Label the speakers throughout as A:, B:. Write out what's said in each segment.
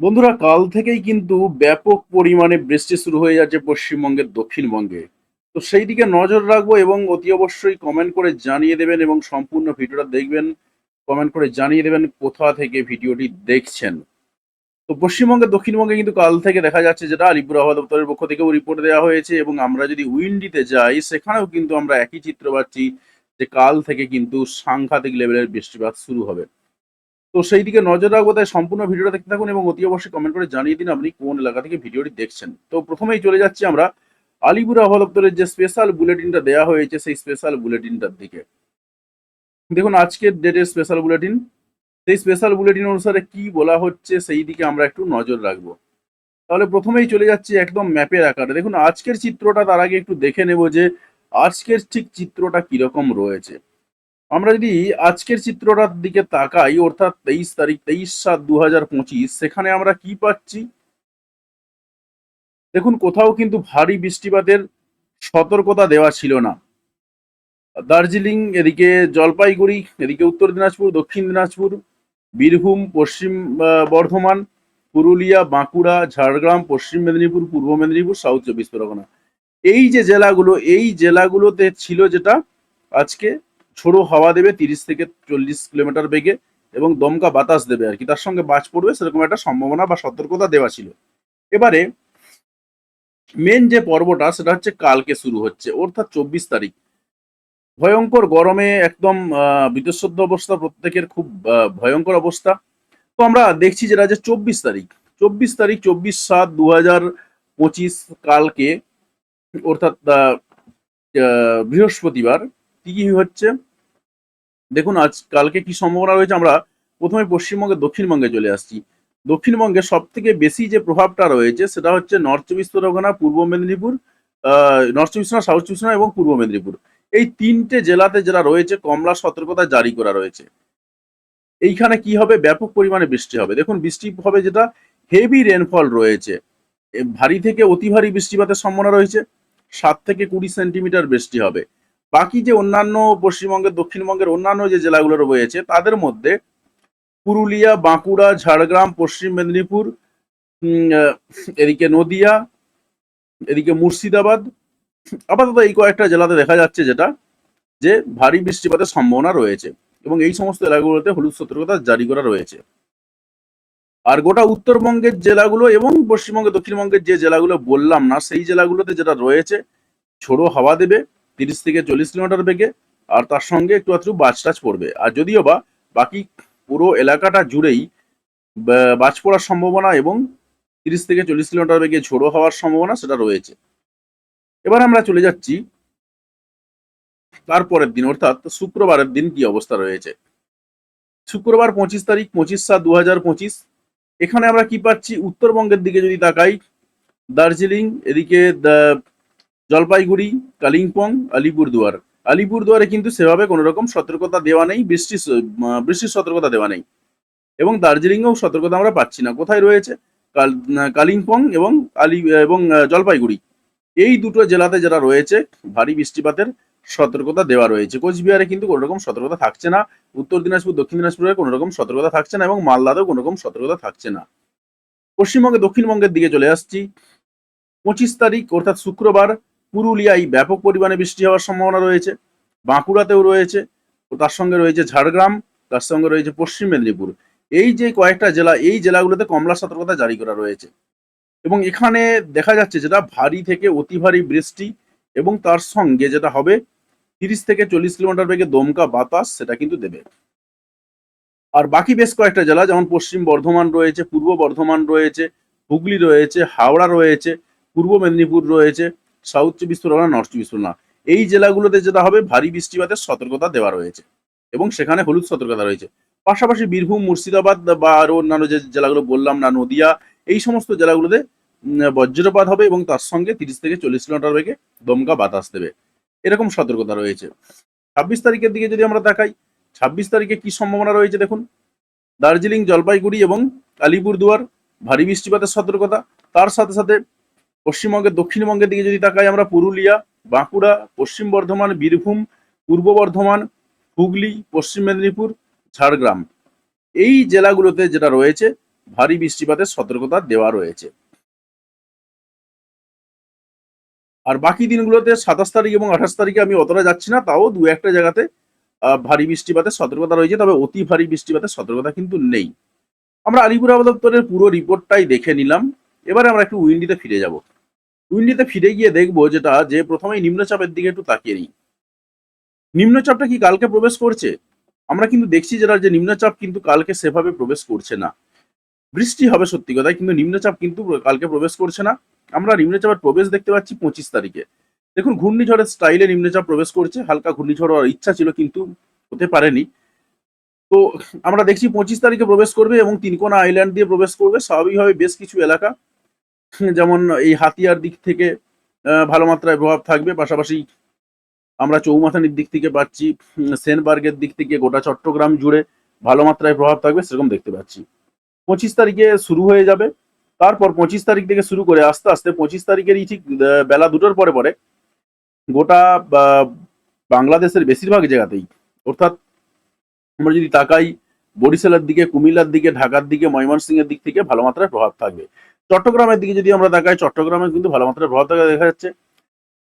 A: বন্ধুরা, কাল থেকেই কিন্তু ব্যাপক পরিমাণে বৃষ্টি শুরু হয়ে যাচ্ছে পশ্চিমবঙ্গের দক্ষিণবঙ্গে। তো সেই দিকে নজর রাখব এবং অতি অবশ্যই কমেন্ট করে জানিয়ে দেবেন এবং সম্পূর্ণ ভিডিওটা দেখবেন কমেন্ট করে জানিয়ে দেবেন কোথা থেকে ভিডিওটি দেখছেন। তো পশ্চিমবঙ্গের দক্ষিণবঙ্গে কিন্তু কাল থেকে দেখা যাচ্ছে যেটা আলিপুর আবহাওয়া দপ্তরের পক্ষ থেকেও রিপোর্ট দেওয়া হয়েছে এবং আমরা যদি উইন্ডিতে যাই, সেখানেও কিন্তু আমরা একই চিত্র পাচ্ছি যে কাল থেকে কিন্তু সাংঘাতিক লেভেলের বৃষ্টিপাত শুরু হবে। তো সেই দিকে নজর রাখব, তাই সম্পূর্ণ ভিডিওটা দেখতে থাকুন এবং অতি অবশ্যই কমেন্ট করে জানিয়ে দিন আপনি কোন এলাকা থেকে ভিডিওটি দেখছেন। তো প্রথমেই চলে যাচ্ছি আমরা আলিপুর দপ্তরের যে স্পেশাল বুলেটিনটা দেওয়া হয়েছে, সেই স্পেশাল বুলেটিনটার দিকে। দেখুন, আজকের ডেটের স্পেশাল বুলেটিন সেই স্পেশাল বুলেটিন অনুসারে কি বলা হচ্ছে সেই দিকে আমরা একটু নজর রাখব। তাহলে প্রথমেই চলে যাচ্ছি একদম ম্যাপের আকারে। দেখুন, আজকের চিত্রটা তার আগে একটু দেখে নেব যে আজকের ঠিক চিত্রটা কীরকম রয়েছে। আমরা যদি আজকের চিত্রটার দিকে তাকাই, অর্থাৎ তেইশ তারিখ, তেইশ সাত দু সেখানে আমরা কি পাচ্ছি? দেখুন, কোথাও কিন্তু ভারী বৃষ্টিপাতের সতর্কতা দেওয়া ছিল না। দার্জিলিং, এদিকে জলপাইগুড়ি, এদিকে উত্তর দিনাজপুর, দক্ষিণ দিনাজপুর, বীরভূম, পশ্চিম বর্ধমান, পুরুলিয়া, বাঁকুড়া, ঝাড়গ্রাম, পশ্চিম মেদিনীপুর, পূর্ব মেদিনীপুর, সাউথ চব্বিশ পরগনা। এই যে জেলাগুলো, এই জেলাগুলোতে ছিল যেটা আজকে ঝোড়ো হাওয়া দেবে তিরিশ থেকে চল্লিশ কিলোমিটার বেগে এবং দমকা বাতাস দেবে আর কি। তার সঙ্গে বাজ পড়বে সেরকম একটা সম্ভাবনা বা সতর্কতা দেওয়া ছিল। এবারে মেন যে পর্বটা সেটা হচ্ছে কালকে শুরু হচ্ছে, অর্থাৎ চব্বিশ তারিখ। ভয়ঙ্কর গরমে একদম বীতশ্রদ্ধ অবস্থা প্রত্যেকের খুব ভয়ঙ্কর অবস্থা। তো আমরা দেখছি যেটা যে চব্বিশ তারিখ। চব্বিশ তারিখ, চব্বিশ সাত দু হাজার পঁচিশ কালকে, অর্থাৎ বৃহস্পতিবার কি হচ্ছে? দেখুন, আজ কালকে কি সম্ভাবনা রয়েছে? আমরা প্রথমে পশ্চিমবঙ্গে দক্ষিণবঙ্গে চলে আসছি। দক্ষিণবঙ্গে সব থেকে বেশি যে প্রভাবটা রয়েছে, সেটা হচ্ছে নর্থ চব্বিশ পরগনা, পূর্ব মেদিনীপুর নর্থ চব্বিশ পরগনা, সাউথ চব্বিশ পরগনা এবং পূর্ব মেদিনীপুর। এই তিনটে জেলাতে যেটা রয়েছে, কমলা সতর্কতা জারি করা রয়েছে। এইখানে কি হবে? ব্যাপক পরিমাণে বৃষ্টি হবে। দেখুন, বৃষ্টি হবে যেটা হেভি রেনফল রয়েছে। ভারী থেকে অতি ভারী বৃষ্টিপাতের সম্ভাবনা রয়েছে। সাত থেকে কুড়ি সেন্টিমিটার বৃষ্টি হবে। বাকি যে অন্যান্য পশ্চিমবঙ্গের, দক্ষিণবঙ্গের অন্যান্য যে জেলাগুলো রয়েছে, তাদের মধ্যে পুরুলিয়া, বাঁকুড়া, ঝাড়গ্রাম, পশ্চিম মেদিনীপুর এদিকে নদিয়া, এদিকে মুর্শিদাবাদ, আপাতত এই কয়েকটা জেলাতে দেখা যাচ্ছে যেটা, যে ভারী বৃষ্টিপাতের সম্ভাবনা রয়েছে এবং এই সমস্ত এলাকাগুলোতে হলুদ সতর্কতা জারি করা রয়েছে। আর গোটা উত্তরবঙ্গের জেলাগুলো এবং পশ্চিমবঙ্গের, দক্ষিণবঙ্গের যে জেলাগুলো বললাম না, সেই জেলাগুলোতে যেটা রয়েছে ছোড়ো হাওয়া দেবে। তিরিশ থেকে চল্লিশ কিলোমিটার বেগে, আর তার সঙ্গে একটু একটু বাজ টাচ পড়বে। আর যদিও বা বাকি পুরো এলাকাটা জুড়েই বাজ পড়ার সম্ভাবনা এবং তিরিশ থেকে চল্লিশ কিলোমিটার বেগে ঝোড়ো হওয়ার সম্ভাবনা সেটা রয়েছে। এবার আমরা চলে যাচ্ছি তারপরের দিন, অর্থাৎ শুক্রবারের দিন কি অবস্থা রয়েছে। শুক্রবার পঁচিশ তারিখ পঁচিশ সাত দু হাজার পঁচিশ। এখানে আমরা কি পাচ্ছি? উত্তরবঙ্গের দিকে যদি তাকাই, দার্জিলিং, এদিকে জলপাইগুড়ি, কালিম্পং, আলিপুরদুয়ার। আলিপুরদুয়ারে কিন্তু সেভাবে কোনো রকম সতর্কতা দেওয়া নেই, বৃষ্টি বৃষ্টির সতর্কতা দেওয়া নেই। এবং দার্জিলিংয়েও সতর্কতা আমরা পাচ্ছি না। কোথায় রয়েছে? কাল কালিম্পং এবং আলি এবং জলপাইগুড়ি। এই দুটো জেলাতে যারা রয়েছে, ভারী বৃষ্টিপাতের সতর্কতা দেওয়া রয়েছে। কোচবিহারে কিন্তু কোনো রকম সতর্কতা থাকছে না। উত্তর দিনাজপুর, দক্ষিণ দিনাজপুরে কোনো রকম সতর্কতা থাকছে না এবং মালদাতেও কোনো রকম সতর্কতা থাকছে না। পশ্চিমবঙ্গে, দক্ষিণবঙ্গের দিকে চলে আসছি। পঁচিশ তারিখ, অর্থাৎ শুক্রবার পুরুলিয়ায় ব্যাপক পরিমাণে বৃষ্টি হওয়ার সম্ভাবনা রয়েছে। বাঁকুড়াতেও রয়েছে তার সঙ্গে রয়েছে ঝাড়গ্রাম, তার সঙ্গে রয়েছে পশ্চিম মেদিনীপুর। এই যে কয়েকটা জেলা, এই জেলাগুলোতে কমলা সতর্কতা জারি করা রয়েছে। এবং এখানে দেখা যাচ্ছে যেটা ভারী থেকে অতি ভারী বৃষ্টি এবং তার সঙ্গে যেটা হবে তিরিশ থেকে চল্লিশ কিলোমিটার বেগে দমকা বাতাস, সেটা কিন্তু দেবে। আর বাকি বেশ কয়েকটা জেলা, যেমন পশ্চিম বর্ধমান রয়েছে, পূর্ব বর্ধমান রয়েছে, হুগলি রয়েছে, হাওড়া রয়েছে, পূর্ব মেদিনীপুর রয়েছে সাউথ চব্বিশ পরগনা নর্থ চব্বিশ পরগনা এই জেলাগুলোতে যেটা হবে, ভারী বৃষ্টিপাতের সতর্কতা দেওয়া রয়েছে। এবং সেখানে হলুদ সতর্কতা রয়েছে। পাশাপাশি বীরভূম, মুর্শিদাবাদ বা আরও অন্যান্য যে জেলাগুলো বললাম, না নদিয়া, এই সমস্ত জেলাগুলোতে বজ্রপাত হবে এবং তার সঙ্গে তিরিশ থেকে চল্লিশ কিলোমিটার বেগে দমকা বাতাস দেবে। এরকম সতর্কতা রয়েছে। ছাব্বিশ তারিখের দিকে যদি আমরা তাকাই ছাব্বিশ তারিখে কি সম্ভাবনা রয়েছে দেখুন? দার্জিলিং, জলপাইগুড়ি এবং আলিপুরদুয়ার, ভারী বৃষ্টিপাতের সতর্কতা। তার সাথে সাথে পশ্চিমবঙ্গের, দক্ষিণবঙ্গের দিকে যদি তাকাই আমরা পুরুলিয়া, বাঁকুড়া, পশ্চিম বর্ধমান, বীরভূম, পূর্ব বর্ধমান, হুগলি, পশ্চিম মেদিনীপুর, ঝাড়গ্রাম। এই জেলাগুলোতে যেটা রয়েছে, ভারী বৃষ্টিপাতের সতর্কতা দেওয়া রয়েছে। আর বাকি দিনগুলোতে সাতাশ তারিখ এবং আঠাশ তারিখে আমি অতটা যাচ্ছি না, তাও দু একটা জায়গাতে ভারী বৃষ্টিপাতের সতর্কতা রয়েছে, তবে অতি ভারী বৃষ্টিপাতের সতর্কতা কিন্তু নেই। আমরা আলিপুর দপ্তরের পুরো রিপোর্টটাই দেখে নিলাম। এবারে আমরা একটু উইন্ডিতে ফিরে যাব। উইন্ডিতে ফিরে গিয়ে দেখব যেটা যে প্রথমেই নিম্নচাপের দিকে একটু তাকিয়ে নিই। নিম্নচাপটা কি কালকে প্রবেশ করছে? আমরা কিন্তু দেখছি যেটা যে নিম্নচাপ কিন্তু কালকে সেভাবে প্রবেশ করছে না। বৃষ্টি হবে সত্যি কথা কিন্তু নিম্নচাপ কিন্তু কালকে প্রবেশ করছে না। আমরা নিম্নচাপের প্রবেশ দেখতে পাচ্ছি পঁচিশ তারিখে। দেখুন, ঘূর্ণিঝড়ের স্টাইলে নিম্নচাপ প্রবেশ করছে, হালকা ঘূর্ণিঝড় হওয়ার ইচ্ছা ছিল কিন্তু হতে পারেনি। তো আমরা দেখছি পঁচিশ তারিখে প্রবেশ করবে এবং তিনকোনা আইল্যান্ড দিয়ে প্রবেশ করবে। স্বাভাবিকভাবে বেশ কিছু এলাকা যেমন এই হাতিয়ার দিক থেকে ভালো মাত্রায় প্রভাব থাকবে। পাশাপাশি আমরা চৌমাথানির দিক থেকে পাচ্ছি সেনবার্গের দিক থেকে গোটা চট্টগ্রাম জুড়ে ভালো মাত্রায় প্রভাব থাকবে সেরকম দেখতে পাচ্ছি। পঁচিশ তারিখে শুরু হয়ে যাবে। তারপর পঁচিশ তারিখ থেকে শুরু করে আস্তে আস্তে পঁচিশ তারিখেরই ঠিক বেলা দুটোর পরে পরে গোটা বাংলাদেশের বেশিরভাগ জায়গাতেই, অর্থাৎ আমরা যদি তাকাই বরিশালের দিকে, কুমিল্লার দিকে, ঢাকার দিকে, ময়মনসিংহের দিক থেকে ভালো মাত্রায় প্রভাব থাকবে। চট্টগ্রামের দিকে যদি আমরা তাকাই, চট্টগ্রামে কিন্তু ভালো মাত্রায় প্রভাব থাকা দেখা যাচ্ছে।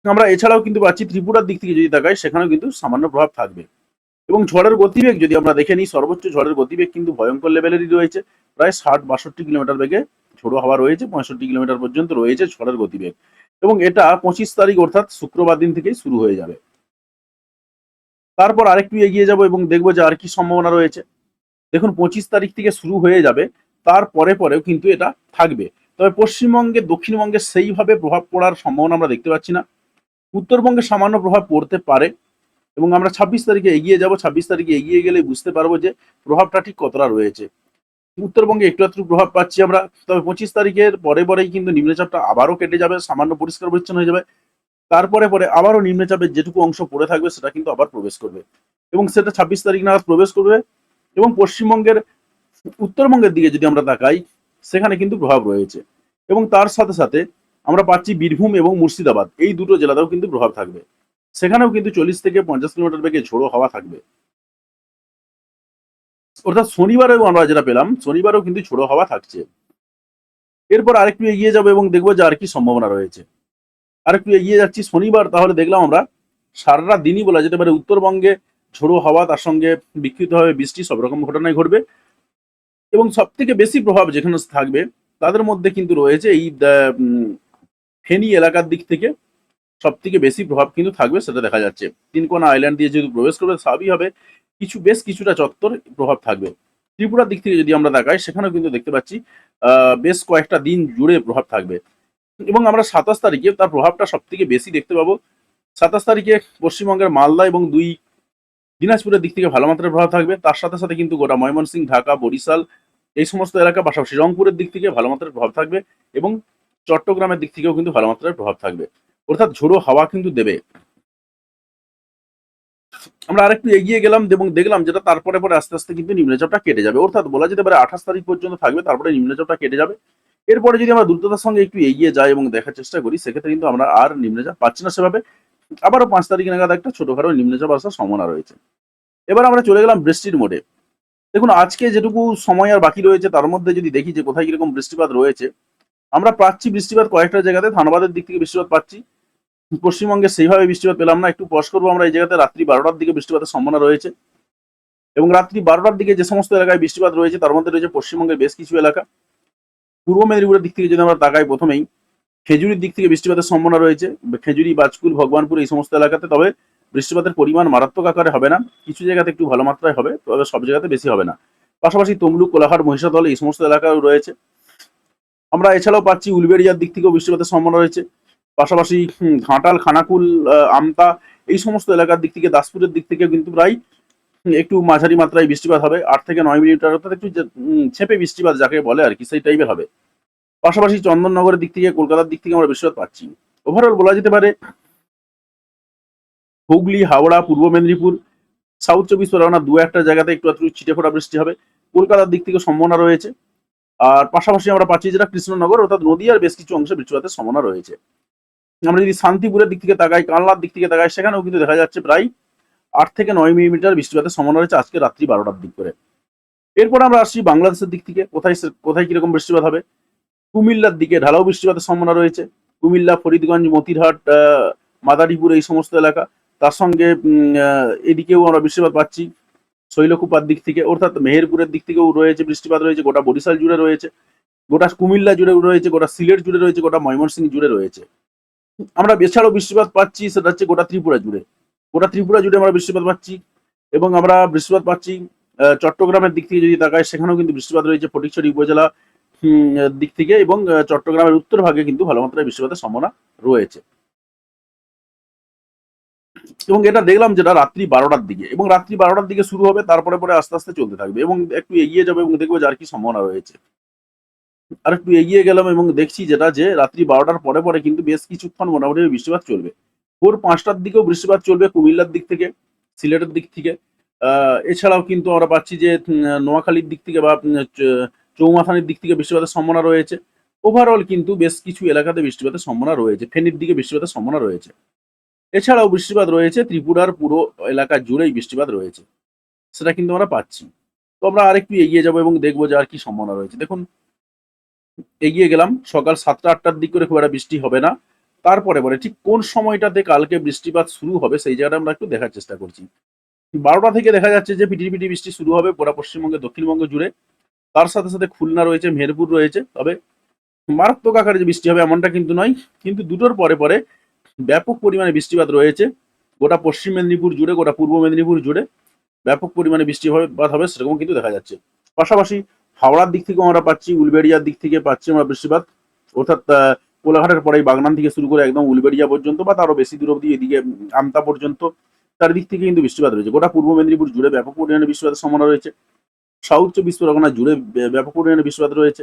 A: আমরা এছাড়াও কিন্তু পাচ্ছি ত্রিপুরার দিক থেকে যদি তাকাই, সেখানেও কিন্তু সামান্য প্রভাব থাকবে। এবং ঝড়ের গতিবেগ যদি আমরা দেখে নিই, সর্বোচ্চ ঝড়ের গতিবেগ কিন্তু ভয়ঙ্কর লেভেলেরই রয়েছে। প্রায় ষাট বাষট্টি কিলোমিটার বেগে ঝোড়ো হাওয়া রয়েছে, পঁয়ষট্টি কিলোমিটার পর্যন্ত রয়েছে ঝড়ের গতিবেগ। এবং এটা পঁচিশ তারিখ অর্থাৎ শুক্রবার দিন থেকেই শুরু হয়ে যাবে। তারপর আরেকটু এগিয়ে যাব এবং দেখব যে আর কি সম্ভাবনা রয়েছে। দেখুন, পঁচিশ তারিখ থেকে শুরু হয়ে যাবে তারপরে পরেও কিন্তু এটা থাকবে। তবে পশ্চিমবঙ্গে, দক্ষিণবঙ্গে সেইভাবে প্রভাব পড়ার সম্ভাবনা আমরা দেখতে পাচ্ছি না। উত্তরবঙ্গে সামান্য প্রভাব পড়তে পারে এবং আমরা ছাব্বিশ তারিখে এগিয়ে যাব। ছাব্বিশ তারিখে এগিয়ে গেলে বুঝতে পারব যে প্রভাবটা ঠিক কতটা রয়েছে। উত্তরবঙ্গে একটু একটু প্রভাব পাচ্ছি আমরা, তবে পঁচিশ তারিখের পরে পরেই কিন্তু নিম্নচাপটা আবারও কেটে যাবে, সামান্য পরিষ্কার পরিচ্ছন্ন হয়ে যাবে। তারপরে পরে আবারও নিম্নচাপের যেটুকু অংশ পড়ে থাকবে সেটা কিন্তু আবার প্রবেশ করবে এবং সেটা ছাব্বিশ তারিখ নাগাদ প্রবেশ করবে এবং পশ্চিমবঙ্গের, উত্তরবঙ্গের দিকে যদি আমরা তাকাই সেখানে কিন্তু প্রভাব রয়েছে। এবং তার সাথে সাথে আমরা পাচ্ছি বীরভূম এবং মুর্শিদাবাদ। এই দুটো জেলাতেও কিন্তু প্রভাব থাকবে। সেখানেও কিন্তু চল্লিশ থেকে পঞ্চাশ কিলোমিটার বেগে ঝোড়ো হাওয়া থাকবে। অর্থাৎ শনিবারেও আমরা যেটা পেলাম, শনিবারেও কিন্তু ঝোড়ো হাওয়া থাকছে। এরপর আরেকটু এগিয়ে যাব এবং দেখব যে আর কি সম্ভাবনা রয়েছে। আরেকটু এগিয়ে যাচ্ছি, শনিবার তাহলে দেখলাম আমরা সারাটা দিনই বলা যেতে পারে উত্তরবঙ্গে ঝোড়ো হাওয়া তার সঙ্গে বিক্ষিপ্তভাবে বৃষ্টি সব রকম ঘটনাই ঘটবে। এবং সব থেকে বেশি প্রভাব যেখানে থাকবে, তাদের মধ্যে কিন্তু রয়েছে এই ফেনী এলাকার দিক থেকে সব থেকে বেশি প্রভাব কিন্তু থাকবে সেটা দেখা যাচ্ছে। তিনকোনা আইল্যান্ড দিয়ে যেহেতু প্রবেশ করবে স্বাভাবিকভাবে কিছু, বেশ কিছুটা চত্বর প্রভাব থাকবে। ত্রিপুরার দিক থেকে যদি আমরা দেখাই, সেখানেও কিন্তু দেখতে পাচ্ছি বেশ কয়েকটা দিন জুড়ে প্রভাব থাকবে। এবং আমরা সাতাশ তারিখে তার প্রভাবটা সব থেকে বেশি দেখতে পাবো। সাতাশ তারিখে পশ্চিমবঙ্গের মালদা এবং দুই দিনাজপুরের দিক থেকে ভালো মাত্রায় প্রভাব থাকবে। তার সাথে সাথে কিন্তু গোটা ময়মনসিংহ, ঢাকা, বরিশাল এই সমস্ত এলাকা, পাশাপাশি রংপুরের দিক থেকে ভালো মাত্রায় প্রভাব থাকবে এবং চট্টগ্রামের দিক থেকেও কিন্তু ভালো মাত্রায় প্রভাব থাকবে। অর্থাৎ ঝোড়ো হাওয়া কিন্তু দেবে। আমরা আরেকটু এগিয়ে গেলাম এবং দেখলাম যেটা তারপরে পরে আস্তে আস্তে কিন্তু নিম্নচাপটা কেটে যাবে। অর্থাৎ বলা যেতে পারে আঠাশ তারিখ পর্যন্ত থাকবে, তারপরে নিম্নচাপটা কেটে যাবে। এরপরে যদি আমরা দ্রুততার সঙ্গে একটু এগিয়ে যাই এবং দেখার চেষ্টা করি, সেক্ষেত্রে কিন্তু আমরা আর নিম্নচাপ পাচ্ছি না সেভাবে। আবারও পাঁচ তারিখ নাগাদ একটা ছোটখাটো নিম্নচাপ আসার সম্ভাবনা রয়েছে। এবার আমরা চলে গেলাম বৃষ্টির মোডে। দেখুন, আজকে যেটুকু সময় আর বাকি রয়েছে, তার মধ্যে যদি দেখি যে কোথায় কীরকম বৃষ্টিপাত রয়েছে, আমরা পাচ্ছি বৃষ্টিপাত কয়েকটা জায়গাতে ধানবাদের দিক থেকে বৃষ্টিপাত পাচ্ছি। পশ্চিমবঙ্গে সেইভাবে বৃষ্টিপাত পেলাম না, একটু পজ করব আমরা এই জায়গাতে। রাত্রি বারোটার দিকে বৃষ্টিপাতের সম্ভাবনা রয়েছে। এবং রাত্রি বারোটার দিকে যে সমস্ত এলাকায় বৃষ্টিপাত রয়েছে, তার মধ্যে রয়েছে পশ্চিমবঙ্গের বেশ কিছু এলাকা। পূর্ব মেদিনীপুরের দিক থেকে যদি আমরা তাকাই প্রথমেই খেজুরির দিক থেকে বৃষ্টিপাতের সম্ভাবনা রয়েছে। খেজুরি, বাজকুল, ভগবানপুর এই সমস্ত এলাকাতে, তবে বৃষ্টিপাতের পরিমাণ মারাত্মক আকারে হবে না। কিছু জায়গাতে একটু ভালো মাত্রায় হবে, তবে সব জায়গাতে বেশি হবে না। পাশাপাশি তমলুক, কোলাঘাট, মহিষাদল এই সমস্ত এলাকাও রয়েছে। আমরা এছাড়াও পাচ্ছি উলবেড়িয়ার দিক থেকেও বৃষ্টিপাতের সম্ভাবনা রয়েছে। পাশাপাশি ঘাটাল, খানাকুল আমতা এই সমস্ত এলাকার দিক থেকে, দাসপুরের দিক থেকে কিন্তু প্রায় একটু মাঝারি মাত্রায় বৃষ্টিপাত হবে। আট থেকে নয় মিলিমিটার অর্থাৎ একটু ছেপে বৃষ্টিপাত যাকে বলে আর কি, সেই টাইপের হবে। পাশাপাশি চন্দননগরের দিক থেকে, কলকাতার দিক থেকে আমরা বৃষ্টিপাত পাচ্ছি। ওভারঅল বলা যেতে পারে, হুগলি, হাওড়া, পূর্ব মেদিনীপুর সাউথ চব্বিশ পরগনা দু একটা জায়গাতে একটু একটু ছিটে ফোটা বৃষ্টি হবে। কলকাতার দিক থেকে সম্ভাবনা রয়েছে। আর পাশাপাশি আমরা পাচ্ছি যেটা কৃষ্ণনগর, অর্থাৎ নদীয়ার বেশ কিছু অংশে বৃষ্টিপাতের সম্ভাবনা রয়েছে। আমরা যদি শান্তিপুরের দিক থেকে তাকাই কানলার দিক থেকে তাকাই, সেখানেও কিন্তু দেখা যাচ্ছে প্রায় আট থেকে নয় মিলিমিটার বৃষ্টিপাতের সম্ভাবনা রয়েছে আজকে রাত্রি বারোটার দিক করে। এরপর আমরা আসছি বাংলাদেশের দিক থেকে, কোথায় কোথায় কীরকম বৃষ্টিপাত হবে? কুমিল্লার দিকে ঢালাও বৃষ্টিপাতের সম্ভাবনা রয়েছে। কুমিল্লা, ফরিদগঞ্জ, মতিরহাট মাদারীপুর এই সমস্ত এলাকা। তার সঙ্গে এদিকেও আমরা বৃষ্টিপাত পাচ্ছি। শৈলকুপার দিক থেকে, অর্থাৎ মেহেরপুরের দিক থেকেও রয়েছে বৃষ্টিপাত রয়েছে, গোটা বরিশাল জুড়ে রয়েছে, গোটা কুমিল্লা জুড়ে রয়েছে, গোটা সিলেট জুড়ে রয়েছে, গোটা ময়মনসিংহ জুড়ে রয়েছে। আমরা এছাড়াও বৃষ্টিপাত পাচ্ছি, সেটা হচ্ছে গোটা ত্রিপুরা জুড়ে। গোটা ত্রিপুরা জুড়ে আমরা বৃষ্টিপাত পাচ্ছি এবং আমরা বৃষ্টিপাত পাচ্ছি চট্টগ্রামের দিক থেকে যদি তাকায় সেখানেও কিন্তু বৃষ্টিপাত রয়েছে। ফটিকছড়ি উপজেলা দিক থেকে এবং চট্টগ্রামের উত্তর ভাগে কিন্তু ভালো মাত্রায় বৃষ্টিপাতের সম্ভাবনা রয়েছে। এবং এটা দেখলাম যেটা রাত্রি বারোটার দিকে। এবং রাত্রি বারোটার দিকে শুরু হবে, তারপরে পরে আস্তে আস্তে চলতে থাকবে। এবং একটু এগিয়ে যাবে এবং দেখব যে আর কি সম্ভাবনা রয়েছে। আর একটু এগিয়ে গেলাম এবং দেখছি যেটা যে রাত্রি বারোটার পরে পরে কিন্তু বেশ কিছুক্ষণ মোটামুটি বৃষ্টিপাত চলবে। ভোর পাঁচটার দিকেও বৃষ্টিপাত চলবে কুমিল্লার দিক থেকে, সিলেটের দিক থেকে। এছাড়াও কিন্তু আমরা পাচ্ছি যে নোয়াখালীর দিক থেকে বা চৌমাথানির দিক থেকে বৃষ্টিপাতের সম্ভাবনা রয়েছে। ওভারঅল কিন্তু বেশ কিছু এলাকাতে বৃষ্টিপাতের সম্ভাবনা রয়েছে। ফেনীর দিকে বৃষ্টিপাতের সম্ভাবনা রয়েছে। এছাড়াও বৃষ্টিপাত রয়েছে। ত্রিপুরার পুরো এলাকা জুড়েই বৃষ্টিপাত রয়েছে। সেটা কিন্তু আমরা পাচ্ছি। তো আমরা আরেকটু এগিয়ে যাব এবং দেখব যে আর কি সম্ভাবনা রয়েছে। দেখুন, এগিয়ে গেলাম। সকাল সাতটা আটটার দিক করে খুব একটা বৃষ্টি হবে না। তারপরে পরে ঠিক কোন সময়টাতে কালকে বৃষ্টিপাত শুরু হবে সেই জায়গাটা আমরা একটু দেখার চেষ্টা করছি। বারোটা থেকে দেখা যাচ্ছে যে পিটি পিটি বৃষ্টি শুরু হবে পুরা পশ্চিমবঙ্গে, দক্ষিণবঙ্গ জুড়ে। তার সাথে সাথে খুলনা রয়েছে, মেহেরপুর রয়েছে। তবে মারাত্মক আকারে যে বৃষ্টি হবে এমনটা কিন্তু নয়। কিন্তু দুটোর পরে পরে ব্যাপক পরিমাণে বৃষ্টিপাত রয়েছে। গোটা পশ্চিম মেদিনীপুর জুড়ে, গোটা পূর্ব মেদিনীপুর জুড়ে ব্যাপক পরিমাণে বৃষ্টিপাত হবে, সেরকম কিন্তু দেখা যাচ্ছে। পাশাপাশি হাওড়ার দিক থেকেও আমরা পাচ্ছি, উলবেড়িয়ার দিক থেকে পাচ্ছি আমরা বৃষ্টিপাত। অর্থাৎ কোলাঘাটের পরে বাগনান থেকে শুরু করে একদম উলবেড়িয়া পর্যন্ত বা তারও বেশি দূর অবধি এদিকে আমতা পর্যন্ত, চারিদিক থেকে কিন্তু বৃষ্টিপাত রয়েছে। গোটা পূর্ব মেদিনীপুর জুড়ে ব্যাপক পরিমাণে বৃষ্টিপাতের সম্ভাবনা রয়েছে। সাউথ চব্বিশ পরগনা জুড়ে ব্যাপক পরিমাণে বৃষ্টিপাত রয়েছে।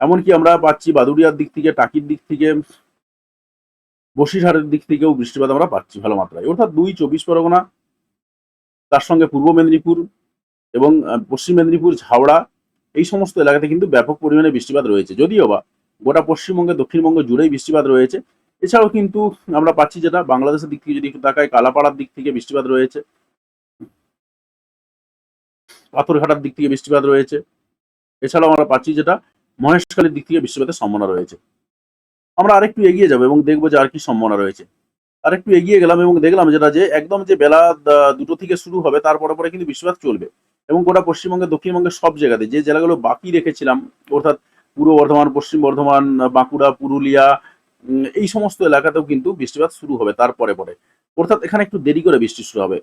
A: এমনকি আমরা পাচ্ছি বাদুড়িয়ার দিক থেকে, টাকির দিক থেকে, বসিরহাটের দিক থেকেও বৃষ্টিপাত আমরা পাচ্ছি ভালো মাত্রায়। অর্থাৎ দুই চব্বিশ পরগনা, তার সঙ্গে পূর্ব মেদিনীপুর এবং পশ্চিম মেদিনীপুর, ঝাওড়া, এই সমস্ত এলাকাতে কিন্তু ব্যাপক পরিমাণে বৃষ্টিপাত রয়েছে। যদিও বা গোটা পশ্চিমবঙ্গে, দক্ষিণবঙ্গ জুড়েই বৃষ্টিপাত রয়েছে। এছাড়াও কিন্তু আমরা পাচ্ছি যেটা বাংলাদেশের দিক থেকে যদি একটু তাকায় কালাপাড়ার দিক থেকে বৃষ্টিপাত রয়েছে। পাথরঘাটার দিক থেকে বৃষ্টিপাত রয়েছে। এছাড়াও আমরা পাচ্ছি যেটা মহেশখালীর দিক থেকে বৃষ্টিপাতের সম্ভাবনা রয়েছে। আমরা আরেকটু এগিয়ে যাব এবং দেখব যে আর কি সম্ভাবনা রয়েছে। আরেকটু এগিয়ে গেলাম এবং দেখলাম যেটা যে একদম যে বেলা দুটো থেকে শুরু হবে, তারপরে পরে কিন্তু বৃষ্টিপাত চলবে। এবং গোটা পশ্চিমবঙ্গের দক্ষিণবঙ্গের সব জায়গাতে যে জেলাগুলো বাকি রেখেছিলাম, অর্থাৎ পূর্ব বর্ধমান, পশ্চিম বর্ধমান, বাঁকুড়া, পুরুলিয়া এই সমস্ত এলাকাতেও কিন্তু বৃষ্টিপাত শুরু হবে, তারপরে পরে। অর্থাৎ এখানে একটু দেরি করে বৃষ্টি শুরু হবে।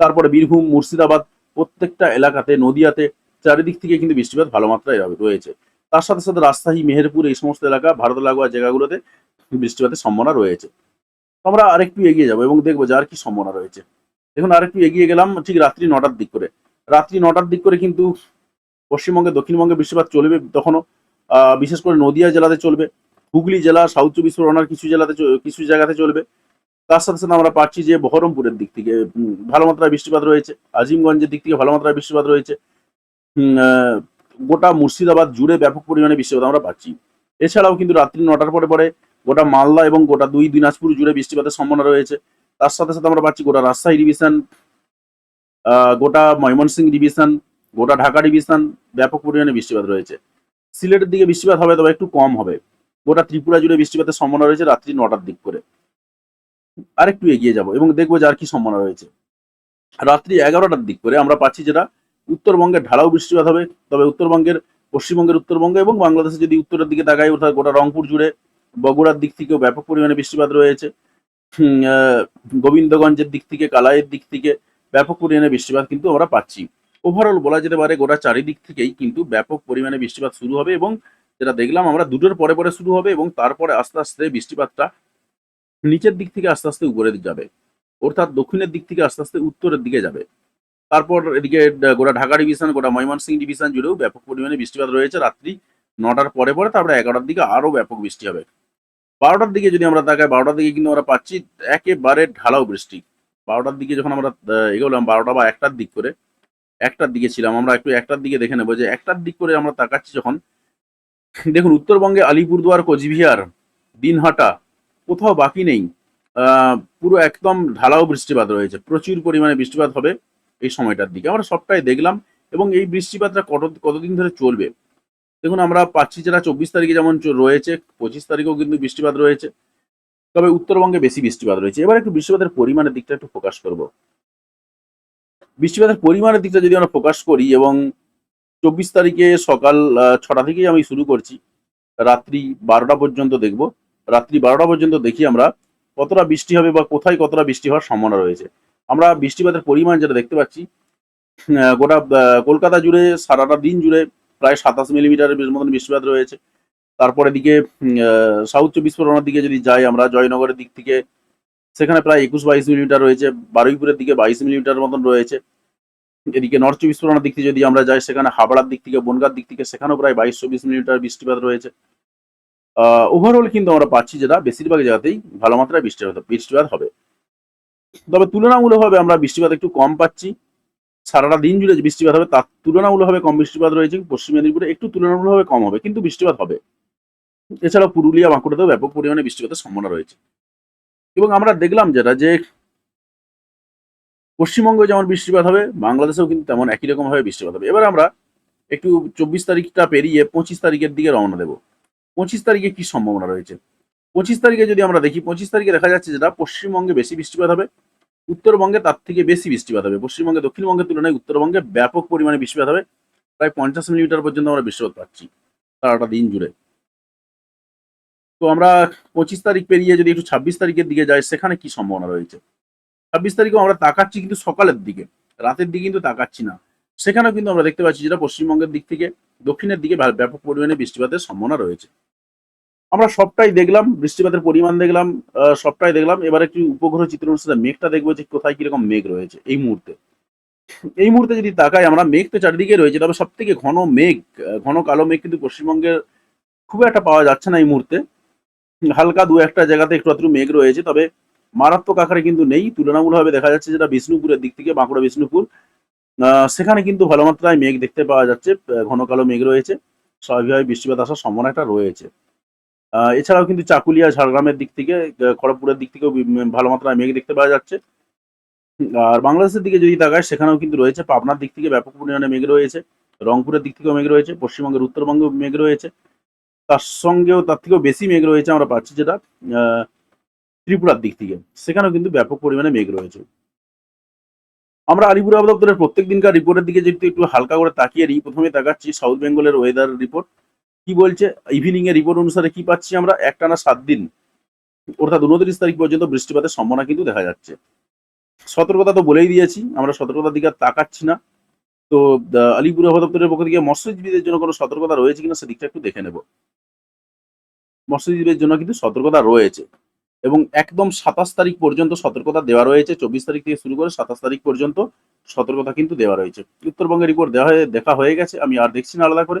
A: তারপরে বীরভূম, মুর্শিদাবাদ প্রত্যেকটা এলাকাতে, নদিয়াতে চারিদিক থেকে কিন্তু বৃষ্টিপাত ভালো মাত্রায় রয়েছে। তার সাথে সাথে রাজশাহী, মেহেরপুর এই সমস্ত এলাকা ভারত লাগোয়া জায়গাগুলোতে বৃষ্টিপাতের সম্ভাবনা রয়েছে। আমরা আরেকটু এগিয়ে যাব এবং দেখব যে আর কি সম্ভাবনা রয়েছে। দেখুন, আরেকটু এগিয়ে গেলাম ঠিক রাত্রি নটার দিক করে। রাত্রি নটার দিক করে কিন্তু পশ্চিমবঙ্গে, দক্ষিণবঙ্গে বৃষ্টিপাত চলবে তখনও। বিশেষ করে নদিয়া জেলাতে চলবে। হুগলি জেলা, সাউথ চব্বিশ পরগনার কিছু জেলাতে কিছু জায়গাতে চলবে। তার সাথে সাথে আমরা পাচ্ছি যে বহরমপুরের দিক থেকে ভালো মাত্রায় বৃষ্টিপাত রয়েছে, আজিমগঞ্জের দিক থেকে ভালো মাত্রায় বৃষ্টিপাত রয়েছে গোটা মুর্শিদাবাদ জুড়ে ব্যাপক পরিমাণে বৃষ্টিপাত আমরা পাচ্ছি। এছাড়াও কিন্তু রাত্রি নটার পরে পরে গোটা মালদা এবং গোটা দুই দিনাজপুর জুড়ে বৃষ্টিপাতের সম্ভাবনা রয়েছে। তার সাথে সাথে আমরা পাচ্ছি গোটা রাজশাহী ডিভিশন গোটা ময়মনসিংহ ডিভিশন, গোটা ঢাকা ডিভিশন, ব্যাপক পরিমাণে বৃষ্টিপাত রয়েছে। সিলেটের দিকে বৃষ্টিপাত হবে, তবে একটু কম হবে। গোটা ত্রিপুরা জুড়ে বৃষ্টিপাতের সম্ভাবনা রয়েছে রাত্রি নটার দিক করে। আরেকটু এগিয়ে যাব এবং দেখব যে আর কি সম্ভাবনা রয়েছে। রাত্রি এগারোটার দিক করে আমরা পাচ্ছি যেটা উত্তরবঙ্গের ঢালাও বৃষ্টিপাত হবে। তবে উত্তরবঙ্গের, পশ্চিমবঙ্গের উত্তরবঙ্গ এবং বাংলাদেশে যদি উত্তরের দিকে তাকাই, অর্থাৎ গোটা রংপুর জুড়ে, বগুড়ার দিক থেকেও ব্যাপক পরিমাণে বৃষ্টিপাত রয়েছে। গোবিন্দগঞ্জের দিক থেকে, কালাইয়ের দিক থেকে ব্যাপক পরিমাণে বৃষ্টিপাত কিন্তু আমরা পাচ্ছি। ওভারঅল বলা যেতে পারে, গোটা চারিদিক থেকেই কিন্তু ব্যাপক পরিমাণে বৃষ্টিপাত শুরু হবে এবং যেটা দেখলাম আমরা দুটোর পরে পরে শুরু হবে এবং তারপরে আস্তে আস্তে বৃষ্টিপাতটা নিচের দিক থেকে আস্তে আস্তে উপরের উপরে যাবে। অর্থাৎ দক্ষিণের দিক থেকে আস্তে আস্তে উত্তরের দিকে যাবে। তারপর এদিকে গোটা ঢাকা ডিভিশন, গোটা ময়মনসিংহ ডিভিশন জুড়েও ব্যাপক পরিমাণে বৃষ্টিপাত রয়েছে রাত্রি নটার পরে পরে, তারপরে এগারোটার দিকে আরও ব্যাপক বৃষ্টি হবে। বারোটার দিকে যদি আমরা তাকাই, বারোটার দিকে কিন্তু আমরা পাচ্ছি একেবারে ঢালাও বৃষ্টি। বারোটার দিকে যখন আমরা এগোলাম, বারোটা বা একটার দিক করে, একটার দিকে ছিলাম, আমরা একটু একটার দিকে দেখে নেব যে একটার দিক করে আমরা তাকাচ্ছি যখন। দেখুন, উত্তরবঙ্গে আলিপুরদুয়ার, কোচবিহার, দিনহাটা কোথাও বাকি নেই পুরো একদম ঢালাও বৃষ্টিপাত রয়েছে। প্রচুর পরিমাণে বৃষ্টিপাত হবে এই সময়টার দিকে। আমরা সবটাই দেখলাম এবং এই বৃষ্টিপাতটা কত, কতদিন ধরে চলবে? দেখুন, আমরা পাচ্ছি যেটা চব্বিশ তারিখে যেমন রয়েছে, পঁচিশ তারিখেও কিন্তু বৃষ্টিপাত রয়েছে। তবে উত্তরবঙ্গে বেশি বৃষ্টিপাত রয়েছে। এবার একটু বৃষ্টিপাতের পরিমাণের দিকটা একটু ফোকাস করব। বৃষ্টিপাতের পরিমাণের দিকটা যদি আমরা ফোকাস করি এবং চব্বিশ তারিখে সকাল ছটা থেকেই আমি শুরু করছি, রাত্রি বারোটা পর্যন্ত দেখব। রাত্রি বারোটা পর্যন্ত দেখি আমরা কতটা বৃষ্টি হবে বা কোথায় কতটা বৃষ্টি হওয়ার সম্ভাবনা রয়েছে। আমরা বৃষ্টিপাতের পরিমাণ যেটা দেখতে পাচ্ছি গোটা কলকাতা জুড়ে সারাটা দিন জুড়ে প্রায় সাতাশ মিলিমিটারের মতন বৃষ্টিপাত রয়েছে। তারপরে দিকে সাউথ চব্বিশ পরগনার দিকে যদি যাই আমরা, জয়নগরের দিক থেকে সেখানে প্রায় একুশ বাইশ মিলিমিটার রয়েছে, বারুইপুরের দিকে বাইশ মিলিমিটার মতন রয়েছে। এদিকে নর্থ চব্বিশ পরগনার দিক থেকে যদি আমরা যাই, সেখানে হাবড়ার দিক থেকে, বনগার দিক থেকে, সেখানেও প্রায় বাইশ চব্বিশ মিলিমিটার বৃষ্টিপাত রয়েছে। ওভারঅল কিন্তু আমরা পাচ্ছি যেটা বেশিরভাগ জায়গাতেই ভালো মাত্রায় বৃষ্টিপাত বৃষ্টিপাত হবে। তবে তুলনামূলকভাবে আমরা বৃষ্টিপাত একটু কম পাচ্ছি। সারাটা দিন জুড়ে বৃষ্টিপাত হবে, তার তুলনামূলকভাবে কম বৃষ্টিপাত রয়েছে। পশ্চিম মেদিনীপুরে একটু তুলনামূলকভাবে কম হবে, কিন্তু বৃষ্টিপাত হবে। এছাড়াও পুরুলিয়া, বাঁকুড়াতেও ব্যাপক পরিমাণে বৃষ্টিপাতের সম্ভাবনা রয়েছে। এবং আমরা দেখলাম যেটা যে, পশ্চিমবঙ্গে যেমন বৃষ্টিপাত হবে, বাংলাদেশেও কিন্তু তেমন একই রকম ভাবে বৃষ্টিপাত হবে। এবার আমরা একটু চব্বিশ তারিখটা পেরিয়ে পঁচিশ তারিখের দিকে রওনা দেবো। পঁচিশ তারিখে কি সম্ভাবনা রয়েছে? পঁচিশ তারিখে যদি আমরা দেখি, পঁচিশ তারিখে দেখা যাচ্ছে যেটা পশ্চিমবঙ্গে বেশি বৃষ্টিপাত হবে, উত্তরবঙ্গে তার থেকে বেশি বৃষ্টিপাত হবে। পশ্চিমবঙ্গে, দক্ষিণবঙ্গের তুলনায় উত্তরবঙ্গে ব্যাপক পরিমাণে বৃষ্টিপাত হবে। প্রায় পঞ্চাশ মিলিমিটার পর্যন্ত আমরা বৃষ্টিপাত পাচ্ছি সারাটা দিন জুড়ে। তো আমরা পঁচিশ তারিখ পেরিয়ে যদি একটু ছাব্বিশ তারিখের দিকে যাই, সেখানে কি সম্ভাবনা রয়েছে? ছাব্বিশ তারিখেও আমরা তাকাচ্ছি কিন্তু সকালের দিকে, রাতের দিকে কিন্তু তাকাচ্ছি না। সেখানেও কিন্তু আমরা দেখতে পাচ্ছি যেটা পশ্চিমবঙ্গের দিক থেকে, দক্ষিণের দিকে ব্যাপক পরিমাণে বৃষ্টিপাতের সম্ভাবনা রয়েছে। আমরা সবটাই দেখলাম, বৃষ্টিপাতের পরিমাণ দেখলাম সবটাই দেখলাম। এবার একটু উপগ্রহ চিত্র অনুসারে মেঘটা দেখব যে কোথায় কীরকম মেঘ রয়েছে এই মুহূর্তে। এই মুহূর্তে যদি তাকাই, আমরা মেঘ তো চারিদিকে রয়েছে, তবে সব থেকে ঘন মেঘ ঘন কালো মেঘ কিন্তু পশ্চিমবঙ্গের খুব একটা পাওয়া যাচ্ছে না এই মুহূর্তে। হালকা দু একটা জায়গাতে একটু আধটু মেঘ রয়েছে, তবে মারাত্মক আকারে কিন্তু নেই। তুলনামূলকভাবে দেখা যাচ্ছে যেটা বিষ্ণুপুরের দিক থেকে, বাঁকুড়া, বিষ্ণুপুর সেখানে কিন্তু ভালো মাত্রায় মেঘ দেখতে পাওয়া যাচ্ছে ঘন কালো মেঘ রয়েছে। স্বাভাবিকভাবে বৃষ্টিপাত আসার সম্ভাবনা একটা রয়েছে। এছাড়াও কিন্তু চাকুলিয়া, ঝাড়গ্রামের দিক থেকে খড়গপুরের দিক থেকেও ভালো মাত্রায় মেঘ দেখতে পাওয়া যাচ্ছে। আর বাংলাদেশের দিকে যদি তাকায় সেখানেও কিন্তু রয়েছে পাবনার দিক থেকে ব্যাপক পরিমাণে মেঘ রয়েছে, রংপুরের দিক থেকেও মেঘ রয়েছে, পশ্চিমবঙ্গের উত্তরবঙ্গেও মেঘ রয়েছে। তার সঙ্গেও তার থেকেও বেশি মেঘ রয়েছে আমরা পাচ্ছি যেটা ত্রিপুরার দিক থেকে। সেখানেও কিন্তু ব্যাপক পরিমাণে মেঘ রয়েছে। আমরা আলিপুর আবহাওয়া দপ্তরের প্রত্যেক দিনকার রিপোর্টের দিকে যদি একটু হালকা করে তাকিয়ে নিই প্রথমে তাকাচ্ছি সাউথ বেঙ্গলের ওয়েদার রিপোর্ট কি বলছে? ইভিনিং এর রিপোর্ট অনুসারে কি পাচ্ছি আমরা? একটানা সাত দিন। অর্থাৎ উনত্রিশ তারিখ পর্যন্ত বৃষ্টিপাতের সম্ভাবনা কিন্তু দেখা যাচ্ছে। সতর্কতা তো বলেই দিয়েছি, আমরা সতর্কতার দিকে তাকাচ্ছি না। তো আলিপুর দপ্তরের পক্ষ থেকে মৎস্যজীবীদের জন্য কোনো সতর্কতা রয়েছে কিনা সেদিকটা একটু দেখে নেব। মৎস্যজীবীদের জন্য কিন্তু সতর্কতা রয়েছে এবং একদম সাতাশ তারিখ পর্যন্ত সতর্কতা দেওয়া রয়েছে। চব্বিশ তারিখ থেকে শুরু করে সাতাশ তারিখ পর্যন্ত সতর্কতা কিন্তু দেওয়া রয়েছে। উত্তরবঙ্গের রিপোর্ট দেওয়া হয়ে, দেখা হয়ে গেছে, আমি আর দেখছি না আলাদা করে।